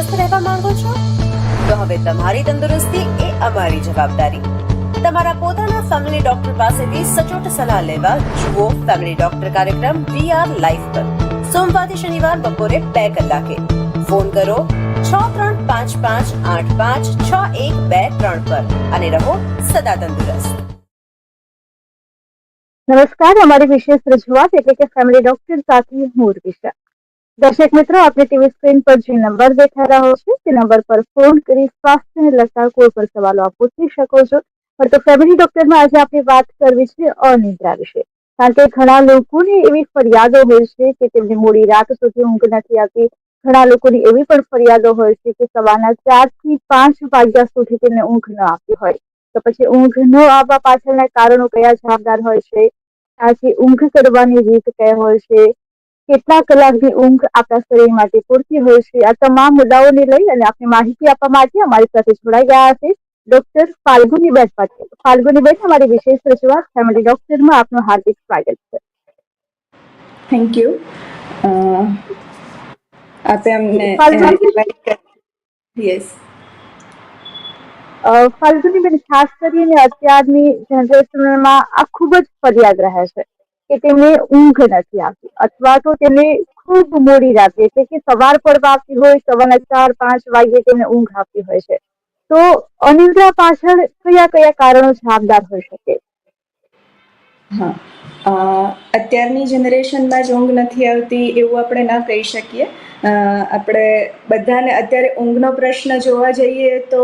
તંદુરસ્ત રહેવા માંગો છો? તો હવે તમારી તંદુરસ્તી એ અમારી જવાબદારી. તમારા પોતાના ફેમિલી ડોક્ટર પાસેથી સચોટ સલાહ લેવા જુઓ ફેમિલી ડોક્ટર કાર્યક્રમ વી આર લાઈફ પર. સોમવારથી શનિવાર બપોરે બે કલાકે. ફોન કરો છ ત્રણ પાંચ પાંચ આઠ પાંચ છ એક બે ત્રણ પર અને રહો સદા તંદુરસ્ત. નમસ્કાર, અમારી વિશેષ રજૂઆત એટલે કે ફેમિલી ડોક્ટર સાથે હું ઉર્વિશા દર્શક મિત્રો, આપણે ટીવી સ્ક્રીન પર જે નંબર દેખાઈ રહ્યો છે, તે નંબર પર ફોન કરી સ્વાસ્થ્યને લગતા કોઈ પણ સવાલો આપ પૂછી શકો છો. પણ તો ફેમિલી ડોક્ટરમાં આજે આપણે વાત કરવી છે અનિદ્રા વિશે. કારણ કે ઘણા લોકોની એવી ફરિયાદો હોય છે કે તેમને મોડી રાત સુધી ઊંઘ નથી આવતી. ઘણા લોકોની એવી પણ ફરિયાદો હોય છે કે સવારના ચારથી પાંચ વાગ્યા સુધી તેમને ઊંઘ ન આવતી હોય. તો પછી ઊંઘ ન આવવા પાછળના કારણો કયા જવાબદાર હોય છે? ત્યાંથી ઊંઘ કરવાની રીત કઈ હોય છે? કેટલા કલાકની ઊંઘ આપણા શરીર માટે પૂરતી હોય છે? આ તમામ મુદ્દાઓને લઈ અને આપને માહિતી આપવા માટે અમારી સાથે જોડાઈ ગયા છે ડોક્ટર ફાલ્ગુનીબેન પટેલ ફાલ્ગુનીબેન અમારી વિશેષ રજૂઆત ફેમિલી ડોક્ટરમાં આપનું હાર્દિક સ્વાગત છે. થેન્ક યુ આપે અમને ફાલ્ગુની? યસ ફાલ્ગુનીબેન ખાસ કરીને અત્યારની જનરેશનમાં આ ખૂબ જ ફરિયાદ રહે છે. કે તેમને ઊંઘ નથી આવતી અથવા તો તેમને ખૂબ મોડી રાતે એટલે કે સવાર પડવા આવતી હોય, સવારના ચાર, પાંચ વાગ્યે તેમને ઊંઘ આવતી હોય છે. તો અનિદ્રા પાછળ કયા કયા કારણો જવાબદાર હોઈ શકે? હા. અત્યારની જનરેશનમાં જ ઊંઘ નથી આવતી એવું આપણે ના કહી શકીએ. આપણે બધાને અત્યારે ઊંઘનો પ્રશ્ન જોવા જઈએ તો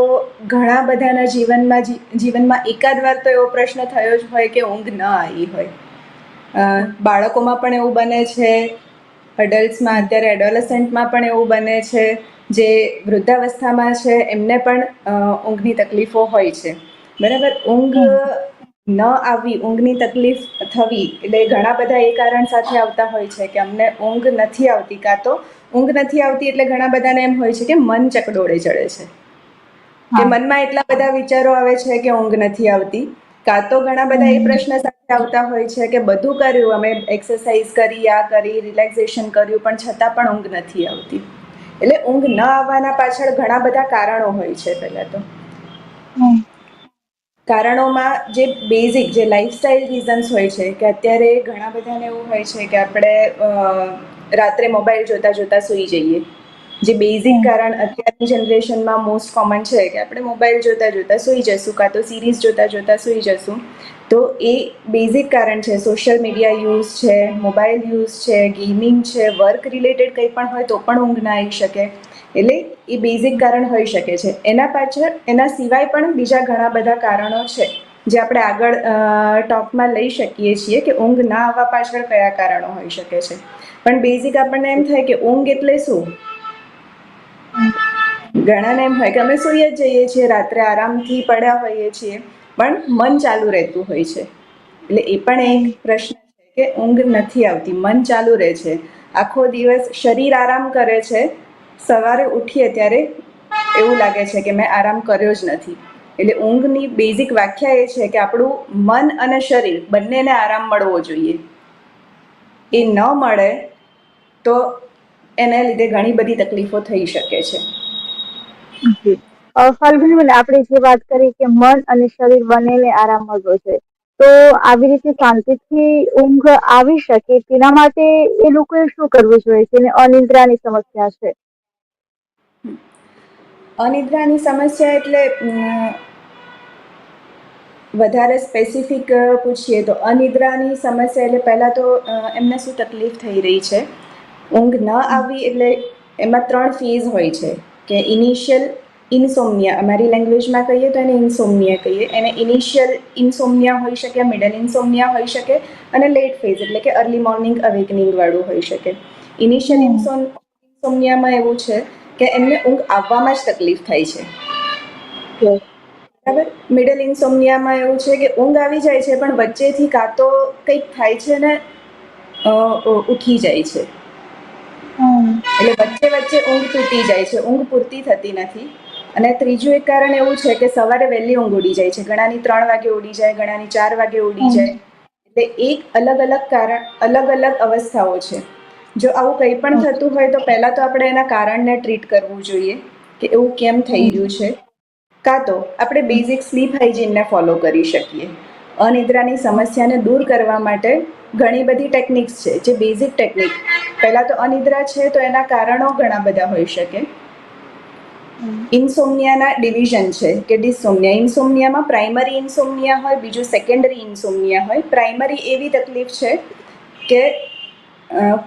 ઘણા બધાના જીવનમાં જીવનમાં એકાદ વાર તો એવો પ્રશ્ન થયો જ હોય કે ઊંઘ ન આવી હોય. બાળકોમાં પણ એવું બને છે. અડલ્ટ્સમાં અત્યારે એડોલસન્ટમાં પણ એવું બને છે જે વૃદ્ધાવસ્થામાં છે એમને પણ ઊંઘની તકલીફો હોય છે. બરાબર? ઊંઘ ન આવી ઊંઘની તકલીફ થવી એટલે ઘણા બધા એ કારણ સાથે આવતા હોય છે કે અમને ઊંઘ નથી આવતી કાં તો ઊંઘ નથી આવતી એટલે ઘણા બધાને એમ હોય છે કે મન ચકડોળે ચડે છે. કે મનમાં એટલા બધા વિચારો આવે છે કે ઊંઘ નથી આવતી. કાં તો ઘણા બધા એ પ્રશ્ન સાથે આવતા હોય છે કે બધું કર્યું અમે એક્સરસાઇઝ કરી આ કરી રિલેક્સેશન કર્યું પણ છતાં પણ ઊંઘ નથી આવતી. એટલે ઊંઘ ન આવવાના પાછળ ઘણા બધા કારણો હોય છે પહેલાં તો. કારણોમાં જે બેઝિક જે લાઇફસ્ટાઇલ રીઝન્સ હોય છે કે અત્યારે ઘણા બધાને એવું હોય છે કે આપણે રાત્રે મોબાઈલ જોતા જોતા સૂઈ જઈએ. જે બેઝિક કારણ અત્યારની જનરેશનમાં મોસ્ટ કોમન છે કે આપણે મોબાઈલ જોતા જોતા સૂઈ જશું કાં તો સિરીઝ જોતા જોતા સૂઈ જશું. તો એ બેઝિક કારણ છે સોશિયલ મીડિયા યુઝ છે મોબાઈલ યુઝ છે ગેમિંગ છે વર્ક રિલેટેડ કંઈ પણ હોય તો પણ ઊંઘ ના આવી શકે. એટલે એ બેઝિક કારણ હોઈ શકે છે. એના પાછળ એના સિવાય પણ બીજા ઘણા બધા કારણો છે જે આપણે આગળ ટોપમાં લઈ શકીએ છીએ કે ઊંઘ ના આવવા પાછળ કયા કારણો હોઈ શકે છે. પણ બેઝિક આપણને એમ થાય કે ઊંઘ એટલે શું? ઘણાને એમ હોય કે અમે સૂઈ જ જઈએ છીએ, રાત્રે આરામથી પડ્યા હોઈએ છીએ, પણ મન ચાલુ રહેતું હોય છે. એટલે એ પણ એક પ્રશ્ન છે કે ઊંઘ નથી આવતી, મન ચાલુ રહે છે. આખો દિવસ શરીર આરામ કરે છે. સવારે ઉઠીએ ત્યારે એવું લાગે છે કે મેં આરામ કર્યો જ નથી. એટલે ઊંઘની બેઝિક વ્યાખ્યા એ છે કે આપણું મન અને શરીર બંનેને આરામ મળવો જોઈએ. એ ન મળે તો એને લીધે ઘણી બધી તકલીફો થઈ શકે છે. ફાલ્ગુનીબેન આપણે જે વાત કરી કે મન અને શરીર બંનેને આરામ મળવો છે તો આવી રીતે શાંતિથી ઊંઘ આવી શકે તેના માટે એ લોકોએ શું કરવું જોઈએ? જેને અનિદ્રાની સમસ્યા છે. અનિદ્રાની સમસ્યા એટલે વધારે સ્પેસિફિક પૂછીએ તો અનિદ્રાની સમસ્યા એટલે પહેલાં તો એમને શું તકલીફ થઈ રહી છે? ઊંઘ ન આવવી એટલે એમાં ત્રણ ફેઝ હોય છે કે ઇનિશિયલ ઇન્સોમનિયા અમારી લેંગ્વેજમાં કહીએ તો એને ઇન્સોમનિયા કહીએ. એને ઇનિશિયલ ઇન્સોમનિયા હોઈ શકે મિડલ ઇન્સોમનિયા હોઈ શકે અને લેટ ફેઝ એટલે કે અર્લી મોર્નિંગ અવેકનિંગવાળું હોઈ શકે. ઇનિશિયલ ઇન્સોમ ઇન્સોમનિયામાં એવું છે કે એમને ઊંઘ આવવામાં જ તકલીફ થાય છે. બરાબર? મિડલ ઇન્સોમનિયામાં એવું છે કે ઊંઘ આવી જાય છે પણ વચ્ચેથી કાં તો કંઈક થાય છે ને ઉઠી જાય છે. એટલે વચ્ચે વચ્ચે ઊંઘ તૂટી જાય છે ઊંઘ પૂરતી થતી નથી. અને ત્રીજું એક કારણ એવું છે કે સવારે વહેલી ઊંઘ ઉડી જાય છે. ઘણાની ત્રણ વાગે ઉડી જાય ઘણાની ચાર વાગે ઉડી જાય. એટલે એક અલગ અલગ કારણ અલગ અલગ અવસ્થાઓ છે. જો આવું કંઈ પણ થતું હોય તો પહેલાં તો આપણે એના કારણને ટ્રીટ કરવું જોઈએ કે એવું કેમ થઈ રહ્યું છે. કાં તો આપણે બેઝિક સ્લીપ હાઇજીનને ફોલો કરી શકીએ. અનિદ્રાની સમસ્યાને દૂર કરવા માટે ઘણી બધી ટેકનિક્સ છે, જે બેઝિક ટેકનિક પહેલાં તો અનિદ્રા છે તો એના કારણો ઘણા બધા હોઈ શકે. ઇન્સોમનિયાના ડિવિઝન છે કે ડિસોમનિયા ઇન્સોમનિયામાં પ્રાઇમરી ઇન્સોમનિયા હોય, બીજું સેકન્ડરી ઇન્સોમનિયા હોય. પ્રાઇમરી એવી તકલીફ છે કે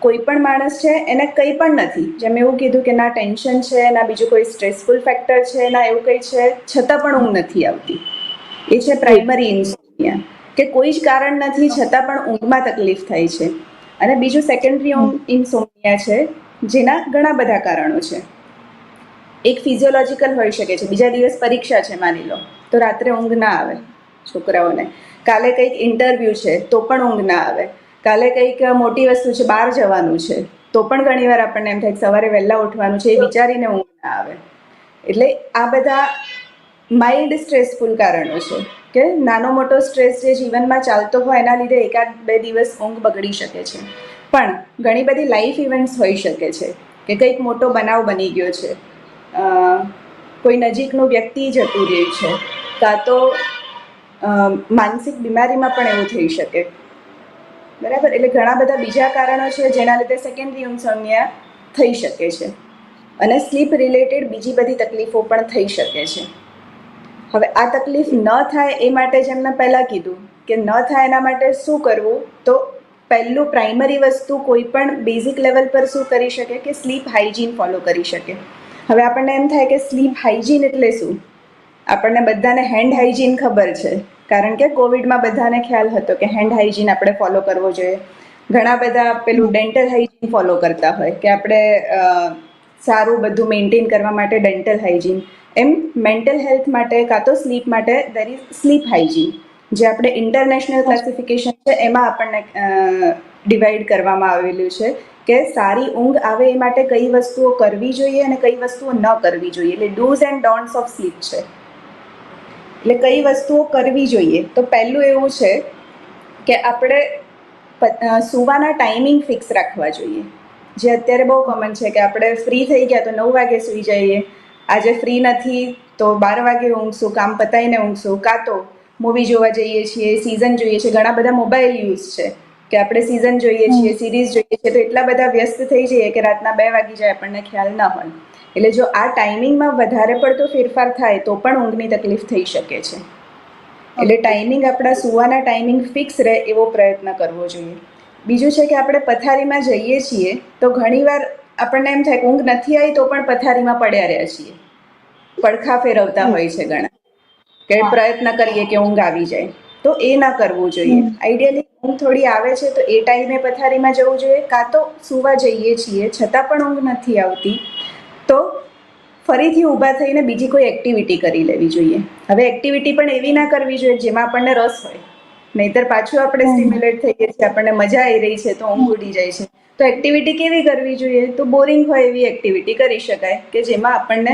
કોઈ પણ માણસ છે, એને કંઈ પણ નથી. જેમ એવું કીધું કે ના ટેન્શન છે, ના બીજું કોઈ સ્ટ્રેસફુલ ફેક્ટર છે, ના એવું કંઈ છે, છતાં પણ ઊંઘ નથી આવતી. એ છે પ્રાઇમરી ઇન્સોમનિયા કે કોઈ જ કારણ નથી, છતાં પણ ઊંઘમાં તકલીફ થાય છે. અને બીજું સેકન્ડરી ઇન્સોમિયા છે, જેના ઘણા બધા કારણો છે. એક ફિઝિયોલોજિકલ હોઈ શકે છે, બીજા દિવસ પરીક્ષા છે માની લો, તો રાત્રે ઊંઘ ના આવે છોકરાઓને. કાલે કંઈક ઇન્ટરવ્યૂ છે, તો પણ ઊંઘ ના આવે. કાલે કંઈક મોટી વસ્તુ છે, બહાર જવાનું છે, તો પણ ઘણીવાર આપણને એમ થાય સવારે વહેલા ઉઠવાનું છે, એ વિચારીને ઊંઘ ના આવે. એટલે આ બધા માઇલ્ડ સ્ટ્રેસફુલ કારણો છે, કે નાનો મોટો સ્ટ્રેસ જે જીવનમાં ચાલતો હોય એના લીધે એકાદ બે દિવસ ઊંઘ બગડી શકે છે. પણ ઘણી બધી લાઈફ ઇવેન્ટ્સ હોઈ શકે છે, કે કંઈક મોટો બનાવ બની ગયો છે. કોઈ નજીકનું વ્યક્તિ જતું રહ્યું છે, કાં તો માનસિક બીમારીમાં પણ એવું થઈ શકે. બરાબર? એટલે ઘણા બધા બીજા કારણો છે, જેના લીધે સેકન્ડરી ઇન્સોમનિયા થઈ શકે છે. અને સ્લીપ રિલેટેડ બીજી બધી તકલીફો પણ થઈ શકે છે. હવે આ તકલીફ ન થાય એ માટે જેમ મેં પહેલાં કીધું કે ન થાય એના માટે શું કરવું? તો પહેલું પ્રાઇમરી વસ્તુ કોઈ પણ બેઝિક લેવલ પર શું કરી શકે કે સ્લીપ હાઇજીન ફોલો કરી શકે. હવે આપણને એમ થાય કે સ્લીપ હાઇજીન એટલે શું? આપણને બધાને હેન્ડ હાઇજીન ખબર છે. કારણ કે કોવિડમાં બધાને ખ્યાલ હતો કે હેન્ડ હાઇજીન આપણે ફોલો કરવો જોઈએ. ઘણા બધા પેલું ડેન્ટલ હાઇજીન ફોલો કરતા હોય કે આપણે સારું બધું મેન્ટેન કરવા માટે ડેન્ટલ હાઇજીન એમ મેન્ટલ હેલ્થ માટે કાં તો સ્લીપ માટે દેર ઇઝ સ્લીપ હાઇજીન જે આપણે ઇન્ટરનેશનલ ક્લાસિફિકેશન છે એમાં આપણને ડિવાઈડ કરવામાં આવેલું છે કે સારી ઊંઘ આવે એ માટે કઈ વસ્તુઓ કરવી જોઈએ અને કઈ વસ્તુઓ ન કરવી જોઈએ. એટલે do's and don'ts of sleep છે. એટલે કઈ વસ્તુઓ કરવી જોઈએ. તો પહેલું એવું છે કે આપણે સુવાના સૂવાના ટાઈમિંગ ફિક્સ રાખવા જોઈએ. જે અત્યારે બહુ કોમન છે કે આપણે ફ્રી થઈ ગયા તો નવ વાગે સૂઈ જઈએ આજે ફ્રી નથી તો બાર વાગે ઊંઘશું કામ પતાવીને ઊંઘશું. કાં તો મૂવી જોવા જઈએ છીએ સિઝન જોઈએ છીએ. ઘણા બધા મોબાઈલ યુઝ છે કે આપણે સિઝન જોઈએ છીએ સિરીઝ જોઈએ છીએ તો એટલા બધા વ્યસ્ત થઈ જઈએ કે રાતના બે વાગી જાય આપણને ખ્યાલ ના હોય. એટલે જો આ ટાઈમિંગમાં વધારે પડતો ફેરફાર થાય તો પણ ઊંઘની તકલીફ થઈ શકે છે. એટલે ટાઈમિંગ આપણા સુવાના ટાઈમિંગ ફિક્સ રહે એવો પ્રયત્ન કરવો જોઈએ. બીજું છે કે આપણે પથારીમાં જઈએ છીએ તો ઘણીવાર આપણને એમ થાય કે ઊંઘ નથી આવી તો પણ પથારીમાં પડ્યા રહ્યા છીએ. પડખા ફેરવતા હોય છે ઘણા. કે પ્રયત્ન કરીએ કે ઊંઘ આવી જાય. તો એ ના કરવું જોઈએ. આઈડિયલી ઊંઘ થોડી આવે છે તો એ ટાઈમે પથારીમાં જવું જોઈએ. કાં તો સૂવા જઈએ છીએ. છતાં પણ ઊંઘ નથી આવતી. તો ફરીથી ઊભા થઈને બીજી કોઈ એક્ટિવિટી કરી લેવી જોઈએ. હવે એક્ટિવિટી પણ એવી ના કરવી જોઈએ જેમાં આપણને રસ હોય. નહીતર પાછું આપણે સ્ટિમ્યુલેટ થઈએ છીએ આપણને મજા આવી રહી છે તો ઊંઘ ઉડી જાય છે. તો એક્ટિવિટી કેવી કરવી જોઈએ? તો બોરિંગ હોય એવી એક્ટિવિટી કરી શકાય કે જેમાં આપણને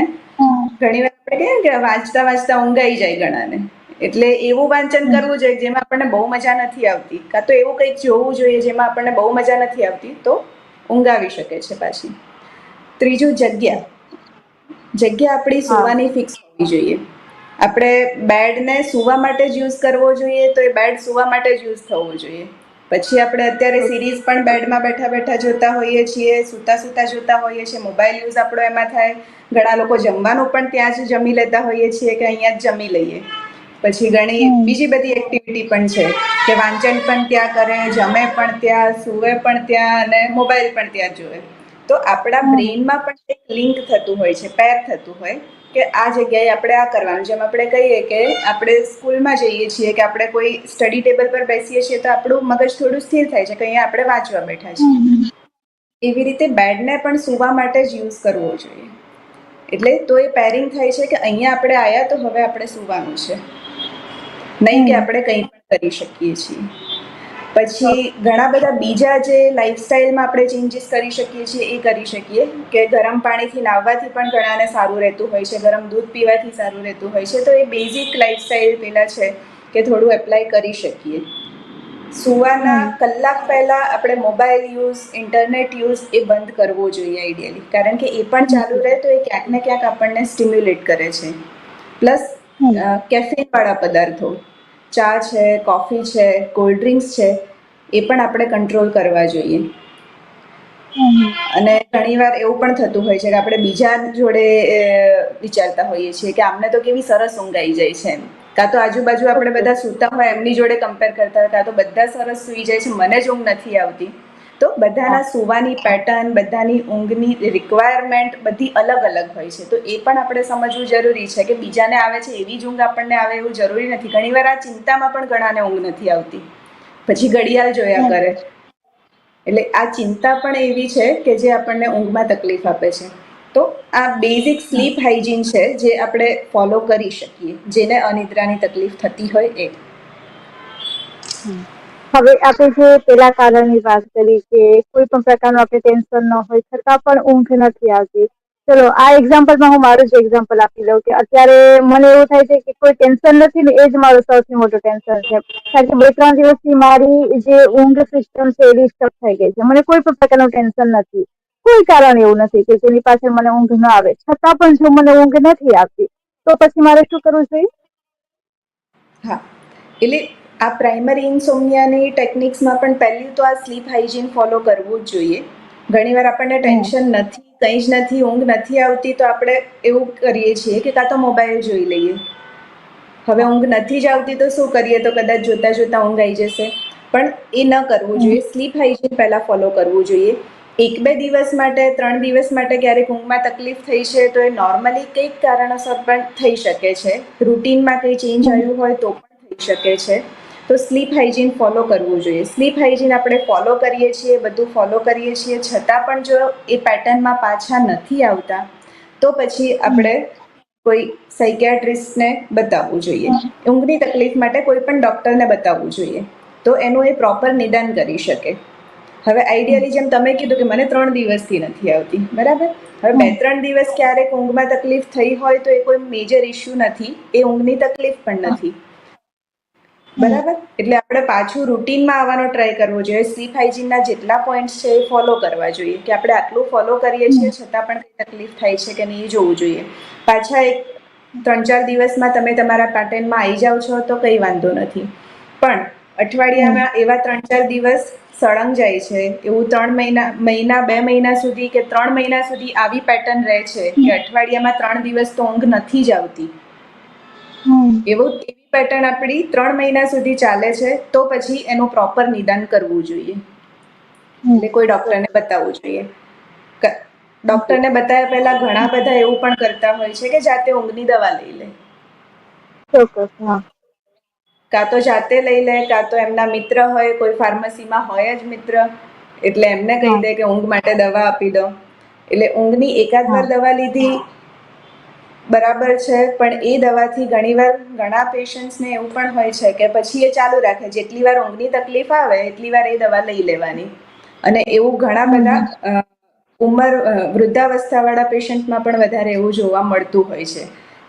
ઘણી વાર આપણે કહીએ કે વાંચતા વાંચતા ઊંઘાઈ જાય ઘણાને એટલે એવું વાંચન કરવું જોઈએ જેમાં આપણને બહુ મજા નથી આવતી. કાં તો એવું કંઈક જોવું જોઈએ જેમાં આપણને બહુ મજા નથી આવતી તો ઊંઘાવી શકે છે પાછી. ત્રીજું જગ્યા. જગ્યા આપણી સુવાની ફિક્સ હોવી જોઈએ. આપણે બેડને સુવા માટે જ યુઝ કરવો જોઈએ તો એ બેડ સુવા માટે જ યુઝ થવો જોઈએ. પછી આપણે અત્યારે સિરીઝ પણ બેડમાં બેઠા બેઠા જોતા હોઈએ છીએ સૂતા સૂતા જોતા હોઈએ છીએ મોબાઈલ યુઝ આપણો એમાં થાય. ઘણા લોકો જમવાનું પણ ત્યાં જ જમી લેતા હોઈએ છીએ કે અહીંયા જ જમી લઈએ. પછી ઘણી બીજી બધી એક્ટિવિટી પણ છે કે વાંચન પણ ત્યાં કરે જમે પણ ત્યાં સૂવે પણ ત્યાં અને મોબાઈલ પણ ત્યાં જોવે. તો આપણા બ્રેઇનમાં પણ એક લિંક થતું હોય છે પેર થતું હોય. કે આ જગ્યાએ આપણે આ કરવાનું. જેમ આપણે કહીએ કે આપણે સ્કૂલમાં જઈએ છીએ કે આપણે કોઈ સ્ટડી ટેબલ પર બેસીએ છીએ તો આપણું મગજ થોડું સ્થિર થાય છે કે અહીંયા આપણે વાંચવા બેઠા છીએ. એવી રીતે બેડને પણ સૂવા માટે જ યુઝ કરવો જોઈએ. એટલે તો એ પેરિંગ થાય છે કે અહીંયા આપણે આવ્યા તો હવે આપણે સૂવાનું છે. નહીં કે આપણે કંઈ પણ કરી શકીએ છીએ. પછી ઘણા બધા બીજા જે લાઈફસ્ટાઈલમાં આપણે ચેન્જીસ કરી શકીએ છીએ એ કરી શકીએ. કે ગરમ પાણીથી નાહવાથી પણ ઘણાને સારું રહેતું હોય છે ગરમ દૂધ પીવાથી સારું રહેતું હોય છે. તો એ બેઝિક લાઈફસ્ટાઈલ પેલા છે કે થોડું એપ્લાય કરી શકીએ. સુવાના કલાક પહેલા આપણે મોબાઈલ યુઝ ઇન્ટરનેટ યુઝ એ બંધ કરવો જોઈએ આઈડિયલી કારણ કે એ પણ ચાલુ રહે તો એ ક્યાંક ને ક્યાંક આપણને સ્ટિમ્યુલેટ કરે છે. પ્લસ કેફીન વાળા પદાર્થો. ચા છે, કોફી છે કોલ્ડ ડ્રિંક્સ છે, એ પણ આપણે કંટ્રોલ કરવા જોઈએ. અને ઘણીવાર એવું પણ થતું હોય છે કે આપણે બીજા જોડે વિચારતા હોઈએ છીએ કે આમને તો કેવી સરસ ઊંઘ આવી જાય છે કાં તો આજુબાજુ આપણે બધા સૂતા હોય, એમની જોડે કમ્પેર કરતા હોય, કાં તો બધા સરસ સૂઈ જાય છે, મને જ ઊંઘ નથી આવતી. તો બધાના સુવાની પેટર્ન બધાની ઊંઘની રિક્વાયરમેન્ટ બધી અલગ અલગ હોય છે. તો એ પણ આપણે સમજવું જરૂરી છે કે બીજાને આવે છે એવી જ ઊંઘ આપણને આવે એવું જરૂરી નથી. ઘણીવાર આ ચિંતામાં પણ ઘણાને ઊંઘ નથી આવતી. પછી ઘડિયાળ જોયા કરે. એટલે આ ચિંતા પણ એવી છે કે જે આપણને ઊંઘમાં તકલીફ આપે છે. તો આ બેઝિક સ્લીપ હાઇજીન છે જે આપણે ફોલો કરી શકીએ. જેને અનિદ્રાની તકલીફ થતી હોય એ. હવે આપણે જે પેલા કારણની વાત કરી કે કોઈ પણ પ્રકારનું આપણે ટેન્શન ન હોય છતાં પણ ઊંઘ નથી આવતી. ચલો, આ એક્ઝામ્પલમાં હું મારું જ એક્ઝામ્પલ આપી દઉં કે અત્યારે મને એવું થાય છે કે કોઈ ટેન્શન નથી ને એ જ મારું સૌથી મોટું ટેન્શન છે. કારણ કે બે ત્રણ દિવસથી મારી જે ઊંઘ સિસ્ટમ છે એ ડિસ્ટર્બ થઈ ગઈ છે. મને કોઈ પણ પ્રકારનું ટેન્શન નથી. કોઈ કારણ એવું નથી કે જેની પાછળ મને ઊંઘ ન આવે. છતાં પણ જો મને ઊંઘ નથી આવતી, તો પછી મારે શું કરવું જોઈએ? હા. એટલે આ પ્રાઇમરી ઇન્સોમિયાની ટેકનિક્સમાં પણ પહેલું તો આ સ્લીપ હાઇજીન ફોલો કરવું જ જોઈએ. ઘણીવાર આપણને ટેન્શન નથી કંઈ જ નથી ઊંઘ નથી આવતી તો આપણે એવું કરીએ છીએ કે કાં તો મોબાઈલ જોઈ લઈએ. હવે ઊંઘ નથી જ આવતી તો શું કરીએ? તો કદાચ જોતાં જોતા ઊંઘ આવી જશે. પણ એ ન કરવું જોઈએ. સ્લીપ હાઇજીન પહેલાં ફોલો કરવું જોઈએ. એક બે દિવસ માટે ત્રણ દિવસ માટે ક્યારેક ઊંઘમાં તકલીફ થઈ છે તો એ નોર્મલી કંઈક કારણોસર પણ થઈ શકે છે. રૂટીનમાં કંઈ ચેન્જ આવ્યું હોય તો પણ થઈ શકે છે. તો સ્લીપ હાઇજીન ફોલો કરવું જોઈએ. સ્લીપ હાઇજીન આપણે ફોલો કરીએ છીએ, બધું ફોલો કરીએ છીએ. છતાં પણ જો એ પેટર્નમાં પાછા નથી આવતા, તો પછી આપણે કોઈ સાયકિયાટ્રિસ્ટને બતાવવું જોઈએ. ઊંઘની તકલીફ માટે કોઈ પણ ડૉક્ટરને બતાવવું જોઈએ. તો એનું એ પ્રોપર નિદાન કરી શકે. હવે આઈડિયલી જેમ તમે કીધું કે મને ત્રણ દિવસથી નથી આવતી, બરાબર? હવે બે ત્રણ દિવસ ક્યારેક ઊંઘમાં તકલીફ થઈ હોય તો એ કોઈ મેજર ઇશ્યુ નથી, એ ઊંઘની તકલીફ પણ નથી. બરાબર? એટલે આપણે પાછું રૂટીનમાં આવવાનો ટ્રાય કરવો જોઈએ. સ્લીપ હાઇજીનના જેટલા પોઈન્ટ્સ છે એ ફોલો કરવા જોઈએ. કે આપણે આટલું ફોલો કરીએ છીએ છતાં પણ કંઈ તકલીફ થાય છે કે નહીં એ જોવું જોઈએ. પાછા એક ત્રણ ચાર દિવસમાં તમે તમારા પેટર્નમાં આવી જાઓ છો તો કંઈ વાંધો નથી. પણ અઠવાડિયામાં એવા ત્રણ ચાર દિવસ સળંગ જાય છે. એવું ત્રણ મહિના મહિના બે મહિના સુધી કે ત્રણ મહિના સુધી આવી પેટર્ન રહે છે કે અઠવાડિયામાં ત્રણ દિવસ તો ઊંઘ નથી જ આવતી. એવું એવી પેટર્ન આપણી ત્રણ મહિના સુધી ચાલે છે તો પછી એનું પ્રોપર નિદાન કરવું જોઈએ. એટલે કોઈ ડૉક્ટરને બતાવવું જોઈએ. ડૉક્ટરને બતાવ્યા પહેલા ઘણા બધા એવું પણ કરતા હોય છે કે જાતે ઊંઘની દવા લઈ લે. કાં તો જાતે લઈ લે કાં તો એમના મિત્ર હોય કોઈ ફાર્મસીમાં હોય જ મિત્ર એટલે એમને કહી દે કે ઊંઘ માટે દવા આપી દો. એટલે ઊંઘની એકાદ વાર દવા લીધી બરાબર છે પણ એ દવાથી ઘણીવાર ઘણા પેશન્ટ્સને એવું પણ હોય છે કે પછી એ ચાલુ રાખે. જેટલી વાર ઊંઘની તકલીફ આવે એટલી વાર એ દવા લઈ લેવાની. અને એવું ઘણા બધા ઉંમર વૃદ્ધાવસ્થાવાળા પેશન્ટમાં પણ વધારે એવું જોવા મળતું હોય છે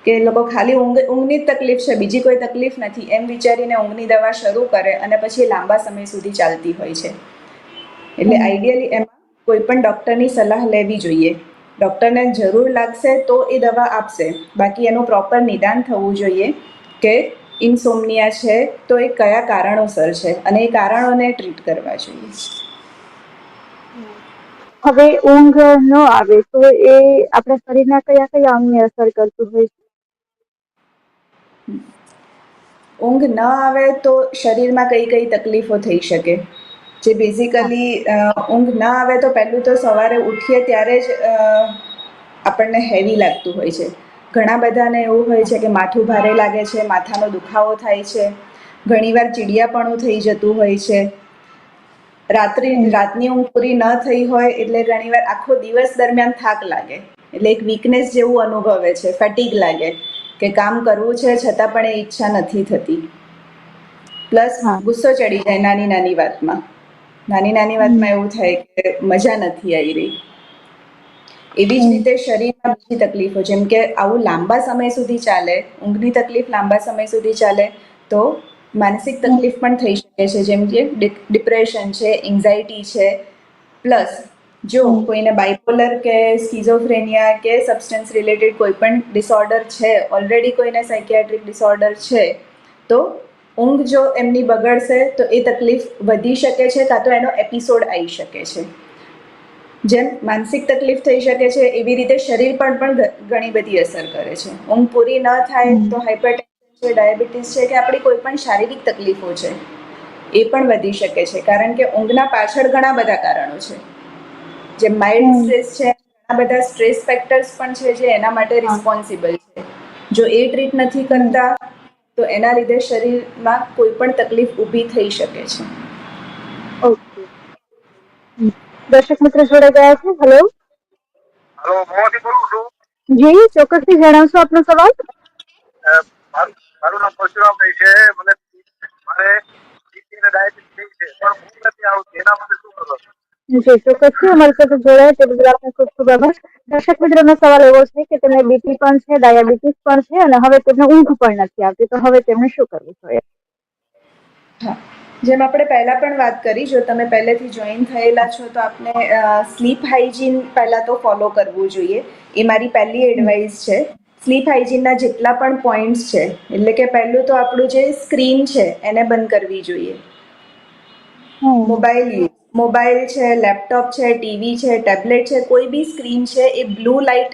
કે લોકો ખાલી ઊંઘ ઊંઘની જ તકલીફ છે બીજી કોઈ તકલીફ નથી. એમ વિચારીને ઊંઘની દવા શરૂ કરે અને પછી લાંબા સમય સુધી ચાલતી હોય છે. એટલે આઈડિયલી એમાં કોઈ પણ ડૉક્ટરની સલાહ લેવી જોઈએ. ડૉક્ટરને જરૂર લાગશે તો એ દવા આપશે. બાકી એનું પ્રોપર નિદાન થવું જોઈએ કે ઇન્સોમનિયા છે તો એ કયા કારણોસર છે અને એ કારણોને ટ્રીટ કરવા જોઈએ. હવે ઊંઘ ન આવે તો એ આપણા શરીરના કયા કયા અંગને અસર કરતું હોય છે? ઊંઘ ન આવે તો શરીરમાં કઈ કઈ તકલીફો થઈ શકે. જે બેઝિકલી ઊંઘ ના આવે તો પહેલું તો સવારે ઉઠીએ ત્યારે જ આપણને હેવી લાગતું હોય છે. ઘણા બધાને એવું હોય છે કે માથું ભારે લાગે છે માથાનો દુખાવો થાય છે ઘણીવાર ચીડિયાપણું થઈ જતું હોય છે. રાત્રિ રાતની ઊંઘ પૂરી ન થઈ હોય એટલે ઘણીવાર આખો દિવસ દરમિયાન થાક લાગે. એટલે એક વીકનેસ જેવું અનુભવે છે ફેટિગ લાગે કે કામ કરવું છે છતાં પણ એ ઈચ્છા નથી થતી. પ્લસ ગુસ્સો ચડી જાય નાની નાની વાતમાં. નાની નાની વાતમાં એવું થાય કે મજા નથી આવી રહી. એવી જ રીતે શરીરમાં બીજી તકલીફો જેમ કે આવું લાંબા સમય સુધી ચાલે ઊંઘની તકલીફ લાંબા સમય સુધી ચાલે તો માનસિક તકલીફ પણ થઈ શકે છે. જેમ કે ડિપ્રેશન છે એન્ઝાયટી છે પ્લસ જો કોઈને બાઇપોલર કે સ્કિઝોફ્રેનિયા કે સબસ્ટન્સ રિલેટેડ કોઈ પણ ડિસઓર્ડર છે ઓલરેડી કોઈને સાયકિયાટ્રિક ડિસઓર્ડર છે તો ઊંઘ જો એમની બગડશે તો એ તકલીફ વધી શકે છે કાં તો એનો એપિસોડ આવી શકે છે. જેમ માનસિક તકલીફ થઈ શકે છે એવી રીતે શરીર પર પણ ઘણી બધી અસર કરે છે. ઊંઘ પૂરી ન થાય તો હાઇપરટેન્શન છે ડાયાબિટીસ છે કે આપણી કોઈ પણ શારીરિક તકલીફો છે એ પણ વધી શકે છે. કારણ કે ઊંઘના પાછળ ઘણા બધા કારણો છે. જે માઇલ્ડ સ્ટ્રેસ છે ઘણા બધા સ્ટ્રેસ ફેક્ટર્સ પણ છે જે એના માટે રિસ્પોન્સિબલ છે. જો એ ટ્રીટ નથી કરતા તો એના લીધે શરીરમાં કોઈ પણ તકલીફ ઊભી થઈ શકે છે. ઓકે. દર્શક મિત્ર જોડે ગયા છે? હેલો હેલો મોમાંથી બોલું છું? જી ચોક્કસથી જણાવશો આપનો સવાલ? મારું નામ નામ પરશુરામભાઈ છે. મને મારે બીપી અને ડાયાબિટીસ છે. પણ હું નથી આવતી એના માટે શું કરવું અમારી સાથે જોડાયા તે બદલ આપનો ખૂબ ખૂબ આભાર. દર્શક મિત્રોનો સવાલ એવો છે કે તેમને બીપી પણ છે ડાયાબિટીસ પણ છે અને હવે તેમને ઊંઘ પણ નથી આવતી. તો હવે તેમણે શું કરવું જોઈએ? હા. જેમ આપણે પહેલાં પણ વાત કરી જો તમે પહેલેથી જોઈન થયેલા છો તો આપને સ્લીપ હાઇજીન પહેલાં તો ફોલો કરવું જોઈએ. એ મારી પહેલી એડવાઇસ છે. સ્લીપ હાઇજીનના જેટલા પણ પોઈન્ટ્સ છે એટલે કે પહેલું તો આપણું જે સ્ક્રીન છે એને બંધ કરવી જોઈએ. મોબાઈલ યુઝ મોબાઈલ છે લેપટોપ છે ટીવી છે ટેબ્લેટ છે કોઈ બી સ્ક્રીન છે એ બ્લુ લાઇટ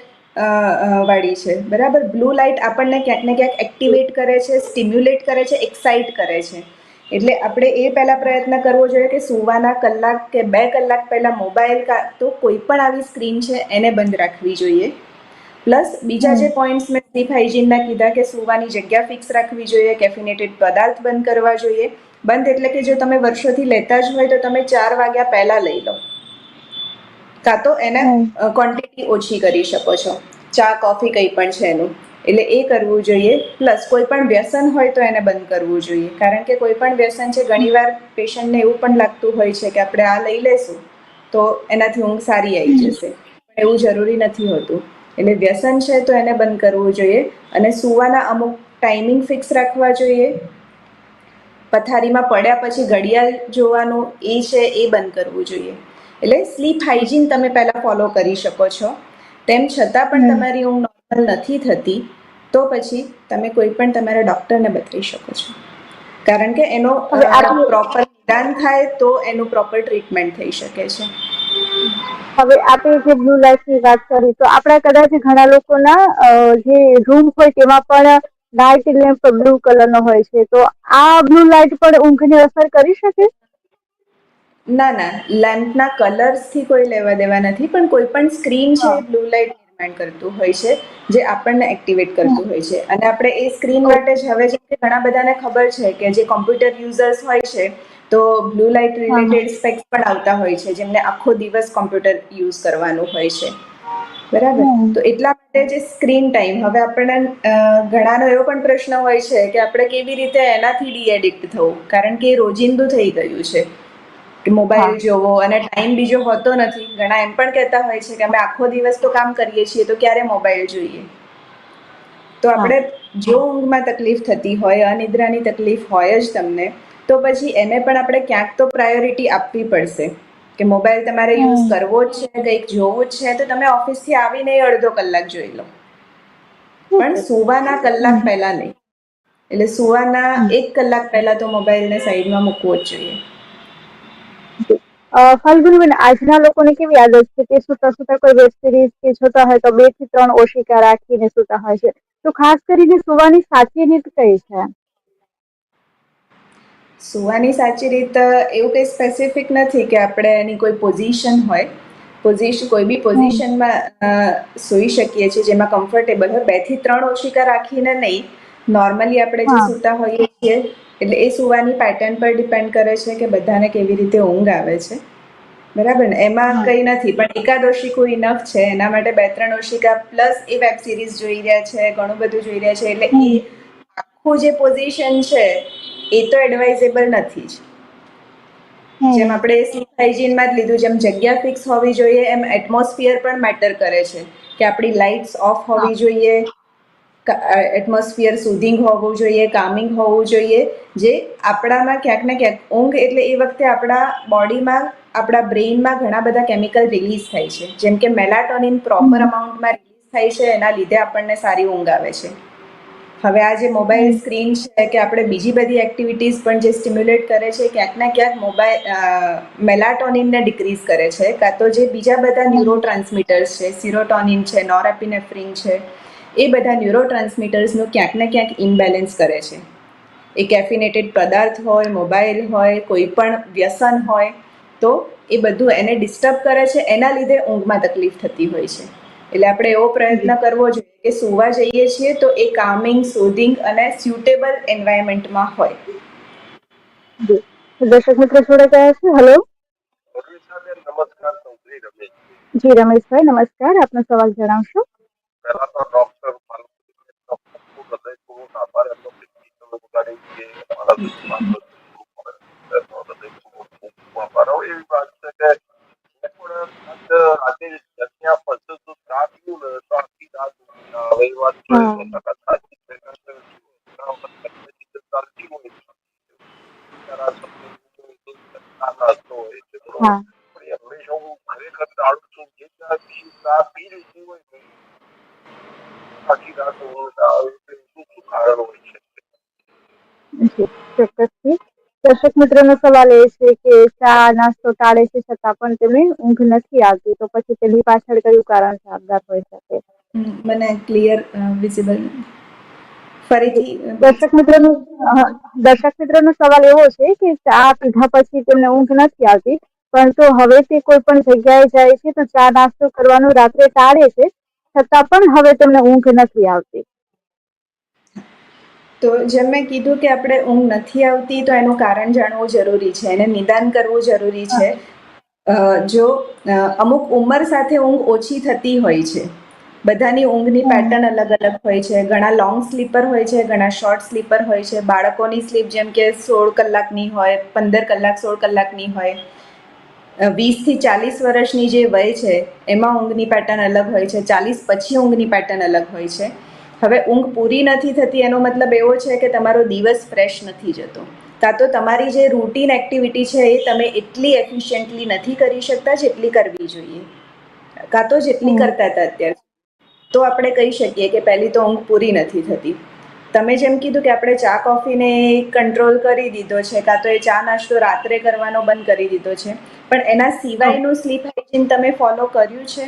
વાળી છે. બરાબર? બ્લુ લાઇટ આપણને ક્યાંક ને ક્યાંક એક્ટિવેટ કરે છે સ્ટિમ્યુલેટ કરે છે એક્સાઇટ કરે છે. એટલે આપણે એ પહેલાં પ્રયત્ન કરવો જોઈએ કે સૂવાના કલાક કે બે કલાક પહેલાં મોબાઈલ કા તો કોઈ પણ આવી સ્ક્રીન છે એને બંધ રાખવી જોઈએ. પ્લસ બીજા જે પોઈન્ટ્સ મેં સ્લીપ હાઇજીનના કીધા કે સૂવાની જગ્યા ફિક્સ રાખવી જોઈએ કેફિનેટેડ પદાર્થ બંધ કરવા જોઈએ. બંધ એટલે કે જો તમે વર્ષોથી લેતા જ હોય તો તમે ચાર વાગ્યા પહેલાં લઈ લો. કાં તો એને ક્વોન્ટિટી ઓછી કરી શકો છો. ચા કોફી કંઈ પણ છે એનું. એટલે એ કરવું જોઈએ. પ્લસ કોઈ પણ વ્યસન હોય તો એને બંધ કરવું જોઈએ. કારણ કે કોઈ પણ વ્યસન છે ઘણીવાર પેશન્ટને એવું પણ લાગતું હોય છે કે આપણે આ લઈ લેશું તો એનાથી ઊંઘ સારી આવી જશે. પણ એવું જરૂરી નથી હોતું. એટલે વ્યસન છે તો એને બંધ કરવું જોઈએ. અને સૂવાના અમુક ટાઈમિંગ ફિક્સ રાખવા જોઈએ. પથારીમાં પડ્યા પછી ઘડિયાળ જોવાનું એ છે એ બંધ કરવું જોઈએ. એટલે સ્લીપ હાઇજીન તમે પહેલાં ફોલો કરી શકો છો. તેમ છતાં પણ તમારી ઊંઘ નોર્મલ નથી થતી તો પછી તમે કોઈ પણ તમારા ડૉક્ટરને બતાવી શકો છો. કારણ કે એનો પ્રોપર નિદાન થાય તો એનું પ્રોપર ટ્રીટમેન્ટ થઈ શકે છે. હવે આપણે જે બ્લુ લાઇટની વાત કરી તો આપણા કદાચ ઘણા લોકોના જે રૂમ હોય તેમાં પણ નાઇટ લેમ્પ બ્લુ કલર નો હોય છે તો આ બ્લુ લાઇટ પણ ઊંઘને અસર કરી શકે? ના ના લેમ્પના કલર્સથી કોઈ લેવા દેવા નથી પણ કોઈ પણ સ્ક્રીન છે બ્લુ લાઇટ નિર્માણ કરતું હોય છે જે આપણને એક્ટિવેટ કરતું હોય છે. અને આપણે એ સ્ક્રીન માટે જ હવે જે ઘણા બધાને ખબર છે કે જે કોમ્પ્યુટર યુઝર્સ હોય છે તો બ્લુ લાઇટ રિલેટેડ સ્પેક્સ પણ આવતા હોય છે જેમને આખો દિવસ કોમ્પ્યુટર યુઝ કરવાનું હોય છે. બરાબર. તો એટલા માટે જે સ્ક્રીન ટાઈમ હવે આપણને ઘણાનો એવો પણ પ્રશ્ન હોય છે કે આપણે કેવી રીતે એનાથી ડીએડિક્ટ થવું? કારણ કે એ રોજિંદુ થઈ ગયું છે. કે મોબાઈલ જોવો અને ટાઈમ બીજો હોતો નથી. ઘણા એમ પણ કહેતા હોય છે કે અમે આખો દિવસ તો કામ કરીએ છીએ તો ક્યારે મોબાઈલ જોઈએ? તો આપણે જો ઊંઘમાં તકલીફ થતી હોય અનિદ્રાની તકલીફ હોય જ તમને તો પછી એને પણ આપણે ક્યાંક તો પ્રાયોરિટી આપવી પડશે. કે મોબાઈલ તમારે યુઝ કરવો જ છે કંઈક જોવું જ છે તો તમે ઓફિસથી આવીને અડધો કલાક જોઈ લો. પણ સુવાના કલાક પહેલા નહીં. એટલે સુવાના એક કલાક પહેલા તો મોબાઈલને સાઈડમાં મૂકવો જ જોઈએ. ફાલ્ગુનબેન આજના લોકોને કેવી આદત છે કે સુતા સુતા કોઈ વેબ સિરીઝ કે જોતા હોય તો બેથી ત્રણ ઓશિકા રાખીને સુતા હોય છે. તો ખાસ કરીને સુવાની સાચી રીત કઈ છે? સુવાની સાચી રીત એવું કંઈ સ્પેસિફિક નથી કે આપણે એની કોઈ પોઝિશન હોય. પોઝિશન કોઈ બી પોઝિશનમાં સૂઈ શકીએ છીએ જેમાં કમ્ફર્ટેબલ હોય. બેથી ત્રણ ઓશિકા રાખીને નહીં. નોર્મલી આપણે જે. સૂતા હોઈએ છીએ એટલે એ સુવાની પેટર્ન પર ડિપેન્ડ કરે છે કે બધાને કેવી રીતે ઊંઘ આવે છે. બરાબર ને? એમાં કંઈ નથી. પણ એકાદ ઓશિકું ઇનફ છે. એના માટે બે ત્રણ ઓશિકા પ્લસ એ વેબ સિરીઝ જોઈ રહ્યા છે ઘણું બધું જોઈ રહ્યા છે. એટલે એ આખું જે પોઝિશન છે એ તો એડવાઇઝેબલ નથી જ. જેમ આપણે સ્લીપ હાઇજીનમાં જ લીધું જેમ જગ્યા ફિક્સ હોવી જોઈએ એમ એટમોસ્ફિયર પણ મેટર કરે છે. કે આપણી લાઇટ્સ ઓફ હોવી જોઈએ એટમોસ્ફિયર સુધિંગ હોવું જોઈએ કામિંગ હોવું જોઈએ. જે આપણામાં ક્યાંક ને ક્યાંક ઊંઘ એટલે એ વખતે આપણા બોડીમાં આપણા બ્રેઇનમાં ઘણા બધા કેમિકલ રિલીઝ થાય છે. જેમ કે મેલાટોનિન પ્રોપર અમાઉન્ટમાં રિલીઝ થાય છે એના લીધે આપણને સારી ઊંઘ આવે છે. હવે આ જે મોબાઈલ સ્ક્રીન છે કે આપણે બીજી બધી એક્ટિવિટીઝ પણ જે સ્ટિમ્યુલેટ કરે છે ક્યાંક ને ક્યાંક મોબાઈલ મેલાટોનિનને ડિક્રીઝ કરે છે. કાં તો જે બીજા બધા ન્યુરો ટ્રાન્સમીટર્સ છે સિરોટોનિન છે નોરેપિનેફ્રિન છે એ બધા ન્યુરો ટ્રાન્સમીટર્સનું ક્યાંક ને ક્યાંક ઇમ્બેલેન્સ કરે છે. એ કેફિનેટેડ પદાર્થ હોય મોબાઈલ હોય કોઈ પણ વ્યસન હોય તો એ બધું એને ડિસ્ટર્બ કરે છે. એના લીધે ઊંઘમાં તકલીફ થતી હોય છે. એટલે આપણે એવો પ્રયત્ન કરવો જોઈએ કે સુવા જઈએ છીએ તો એ કામિંગ સોધિંગ અને સ્યુટેબલ એન્વાયરમેન્ટમાં હોય દર્શક મિત્રો જોડે ગયા છે હલો જી રમેશભાઈ નમસ્કાર આપનો સવાલ જણાવશો પહેલા તો ડોક્ટર એવી વાત છે કે આજ રાતે જગ્યા પછી તો ચા પીવું ને તો આખી રાત રીતે ચાલતી હોય આ હંમેશા હું. ખરેખર ટાળું છું જે ચા પી લીધી હોય આખી રાત શું કારણ હોય છે દર્શક મિત્રોનો સવાલ એ છે કે ચા નાસ્તો ટાળે છે છતાં પણ તેમને ઊંઘ નથી આવતી તો પછી તેની પાછળ કયું કારણ જવાબદાર હોઈ શકે મને ક્લિયર વિઝિબલ ફરીથી દર્શક મિત્રોનો દર્શક મિત્રોનો સવાલ એવો છે કે ચા પીધા પછી તેમને ઊંઘ નથી આવતી પરંતુ હવે તે કોઈ પણ જગ્યાએ જાય છે તો ચા નાસ્તો કરવાનું રાત્રે ટાળે છે છતાં પણ હવે તેમને ઊંઘ નથી આવતી. તો જેમ મેં કીધું કે આપણે ઊંઘ નથી આવતી, તો એનું કારણ જાણવું જરૂરી છે. એને નિદાન કરવું જરૂરી છે. જો અમુક ઉંમર સાથે ઊંઘ ઓછી થતી હોય છે. બધાની ઊંઘની પેટર્ન અલગ અલગ હોય છે. ઘણા લોંગ સ્લીપર હોય છે, ઘણા શોર્ટ સ્લીપર હોય છે. બાળકોની સ્લીપ જેમ કે સોળ કલાકની હોય, પંદર કલાક, સોળ કલાકની હોય વીસથી ચાલીસ વર્ષની જે વય છે, એમાં ઊંઘની પેટર્ન અલગ હોય છે. ચાલીસ પછી ઊંઘની પેટર્ન અલગ હોય છે. હવે ઊંઘ પૂરી નથી થતી એનો મતલબ એવો છે કે તમારો દિવસ ફ્રેશ નથી જતો. કાં તો તમારી જે રૂટીન એક્ટિવિટી છે એ તમે એટલી એફિશિયન્ટલી નથી કરી શકતા જેટલી કરવી જોઈએ. કાં તો જેટલી કરતા હતા અત્યારે. તો આપણે કહી શકીએ કે પહેલી તો ઊંઘ પૂરી નથી થતી. તમે જેમ કીધું કે આપણે ચા કોફીને કંટ્રોલ કરી દીધો છે કાં તો એ ચા નાસ્તો રાત્રે કરવાનો બંધ કરી દીધો છે. પણ એના સિવાયનું સ્લીપ હાઇજીન તમે ફોલો કર્યું છે?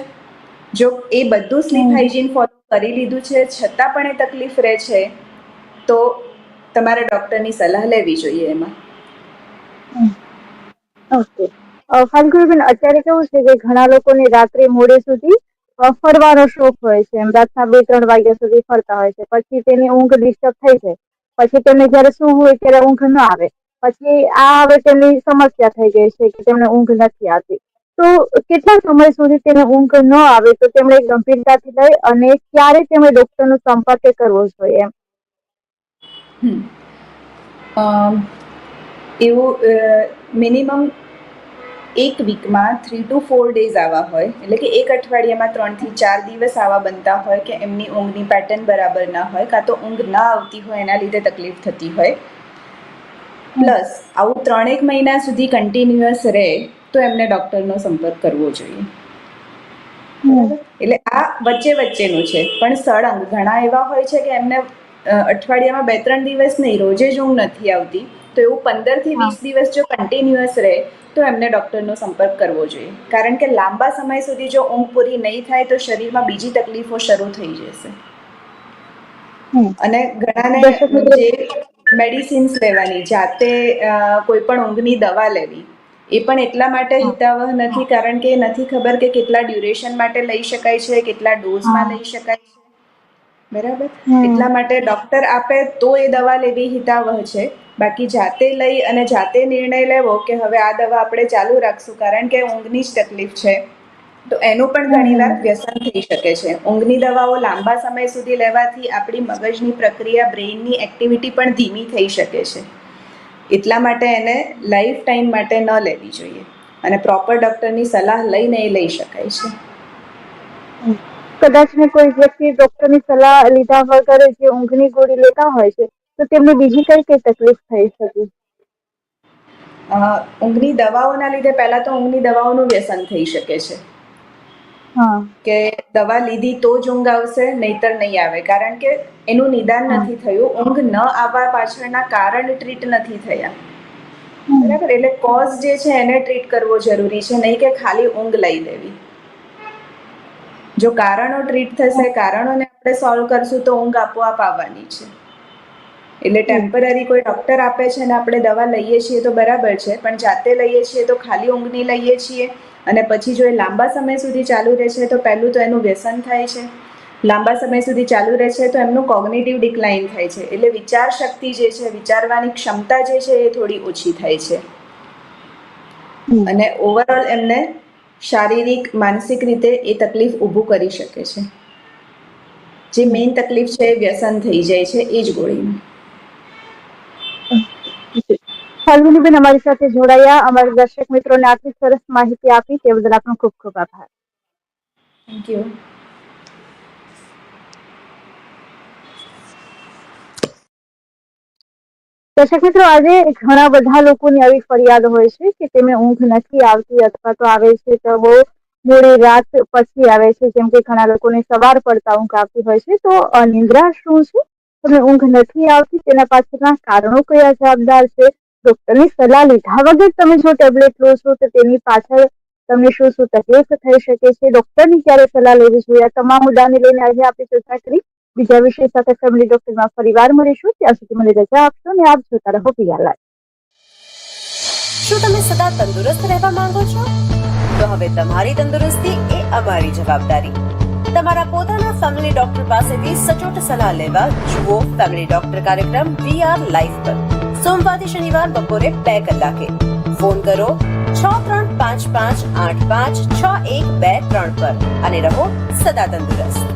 જો એ બધું સ્લીપ. હાઇજીન ફોલો કરી લીધું છે છતાં પણ એ તકલીફ રહે છે તો તમારે ડોક્ટરની સલાહ લેવી જોઈએ એમાં. ઓકે ફાલ્ગુનીબેન અત્યારે કેવું છે કે ઘણા લોકોને રાત્રે મોડે સુધી ફરવાનો શોખ હોય છે. એમ રાતના બે ત્રણ વાગ્યા સુધી ફરતા હોય છે. પછી તેની ઊંઘ ડિસ્ટર્બ થઈ જાય પછી તેમને જ્યારે શું હોય ત્યારે ઊંઘ ન આવે. પછી આ હવે તેમની સમસ્યા થઈ ગઈ છે કે તેમને ઊંઘ નથી આવતી. તો કેટલા સમય સુધી તેને ઊંઘ ન આવે તો તેમણે ગંભીરતાથી લઈ અને ક્યારે તેમણે ડોક્ટરનો સંપર્ક કરવો જોઈએ? એમ એવું મિનિમમ એક વીકમાં થ્રી ટુ ફોર ડેઝ આવા હોય. એટલે કે એક અઠવાડિયામાં ત્રણથી ચાર દિવસ આવા બનતા હોય કે એમની ઊંઘની પેટર્ન બરાબર ના હોય, કાં તો ઊંઘ ના આવતી હોય એના લીધે તકલીફ થતી હોય. પ્લસ આવું ત્રણેક મહિના સુધી કન્ટિન્યુઅસ રહે તો એમને ડૉક્ટરનો સંપર્ક કરવો જોઈએ. એટલે આ વચ્ચે વચ્ચેનું છે. પણ સળંગ ઘણા એવા હોય છે કે એમને અઠવાડિયામાં બે ત્રણ દિવસ નહીં રોજે જ ઊંઘ નથી આવતી. તો એવું પંદરથી વીસ દિવસ જો કન્ટિન્યુઅસ રહે તો એમને ડૉક્ટરનો સંપર્ક કરવો જોઈએ. કારણ કે લાંબા સમય સુધી જો ઊંઘ પૂરી નહીં થાય તો શરીરમાં બીજી તકલીફો શરૂ થઈ જશે. અને ઘણાને જે મેડિસિન્સ લેવાની જાતે કોઈ પણ ઊંઘની દવા લેવી એ પણ એટલા માટે હિતાવહ નથી કારણ કે નથી ખબર કે કેટલા ડ્યુરેશન માટે લઈ શકાય છે કેટલા ડોઝમાં લઈ શકાય છે. બરાબર? એટલા માટે ડોક્ટર આપે તો એ દવા લેવી હિતાવહ છે. બાકી જાતે લઈ અને જાતે નિર્ણય લેવો કે હવે આ દવા આપણે ચાલુ રાખશું કારણ કે ઊંઘની જ તકલીફ છે. તો એનું પણ ઘણીવાર વ્યસન થઈ શકે છે. ઊંઘની દવાઓ લાંબા સમય સુધી લેવાથી આપણી મગજની પ્રક્રિયા બ્રેઇનની એક્ટિવિટી પણ ધીમી થઈ શકે છે. એટલા માટે એને લાઈફ ટાઈમ માટે ન લેવી જોઈએ અને પ્રોપર ડૉક્ટરની સલાહ લઈને એ લઈ શકાય છે. કદાચ ને કોઈ વ્યક્તિ ડોક્ટરની સલાહ લીધા વગર જે ઊંઘની ગોળી લેતા હોય છે તો તેમને બીજી કઈ કઈ તકલીફ થઈ શકે? ઊંઘની દવાઓના લીધે પહેલાં તો ઊંઘની દવાઓનું વ્યસન થઈ શકે છે. કે દવા લીધી તો જ ઊંઘ આવશે નહીતર નહીં આવે. કારણ કે એનું નિદાન નથી થયું. ઊંઘ ન આવવા પાછળના કારણ ટ્રીટ નથી થયા. બરાબર? એટલે કોઝ જે છે એને ટ્રીટ કરવો જરૂરી છે. નહીં કે ખાલી ઊંઘ લઈ લેવી. જો કારણો ટ્રીટ થશે કારણોને આપણે સોલ્વ કરશું તો ઊંઘ આપોઆપ આવવાની છે. એટલે ટેમ્પરરી કોઈ ડૉક્ટર આપે છે ને આપણે દવા લઈએ છીએ તો બરાબર છે પણ જાતે લઈએ છીએ તો ખાલી ઊંઘની લઈએ છીએ અને પછી જો એ લાંબા સમય સુધી ચાલુ રહે છે તો પહેલું તો એનું વ્યસન થાય છે. લાંબા સમય સુધી ચાલુ રહે છે તો એમનું કોગ્નિટિવ ડિક્લાઇન થાય છે. એટલે વિચાર શક્તિ જે છે વિચારવાની ક્ષમતા જે છે એ થોડી ઓછી થાય છે. અને ઓવરઓલ એમને શારીરિક માનસિક રીતે એ તકલીફ ઊભું કરી શકે છે. જે મેઇન તકલીફ છે એ વ્યસન થઈ જાય છે એ જ ગોળીનું ફાલ્ગુનીબેન અમારી સાથે જોડાયા. અમારા દર્શક મિત્રોને આટલી સરસ માહિતી આપી. તે બદલ આપનો ખૂબ ખૂબ આભાર. થેન્ક યુ દર્શક મિત્રો આજે ઘણા બધા લોકોની આવી ફરિયાદ હોય છે કે તેમને ઊંઘ નથી આવતી અથવા તો આવે છે તો બહુ મોડી રાત પછી આવે છે. જેમ કે ઘણા લોકોને સવાર પડતા ઊંઘ આવતી હોય છે. તો અનિદ્રા નિંદ્રા શું છે? તમને ઊંઘ નથી આવતી? તેના પાછળના કારણો કયા જવાબદાર છે? ડોક્ટરની સલાહ લીધા. વગર તમે જો ટેબ્લેટ લો છો તો તેની પાછળ તમને શું શું તકલીફ થઈ શકે છે? ડોક્ટરની ક્યારે સલાહ લેવી જોઈએ? આ તમામ મુદ્દાને લઈને આજે આપણે ચર્ચા કરી. બીજા વિષય સાથે ફેમિલી ડોક્ટરમાં ફરીવાર મળીશું. ત્યાં સુધી મને રજા આપશો અને આપ જોતા રહો પિયા લાઈવ શું તમે સદા તંદુરસ્ત રહેવા માંગો છો? તો હવે તમારી તંદુરસ્તી એ અમારી જવાબદારી. તમારા પોતાના ફેમિલી ડોક્ટર પાસેથી સચોટ સલાહ લેવા જુઓ ફેમિલી ડોક્ટર કાર્યક્રમ વી આર લાઈફ પર. સોમવારથી શનિવાર બપોરે બે કલાકે. ફોન કરો છ ત્રણ પાંચ પાંચ આઠ પાંચ છ એક બે ત્રણ પર અને રહો સદા તંદુરસ્ત.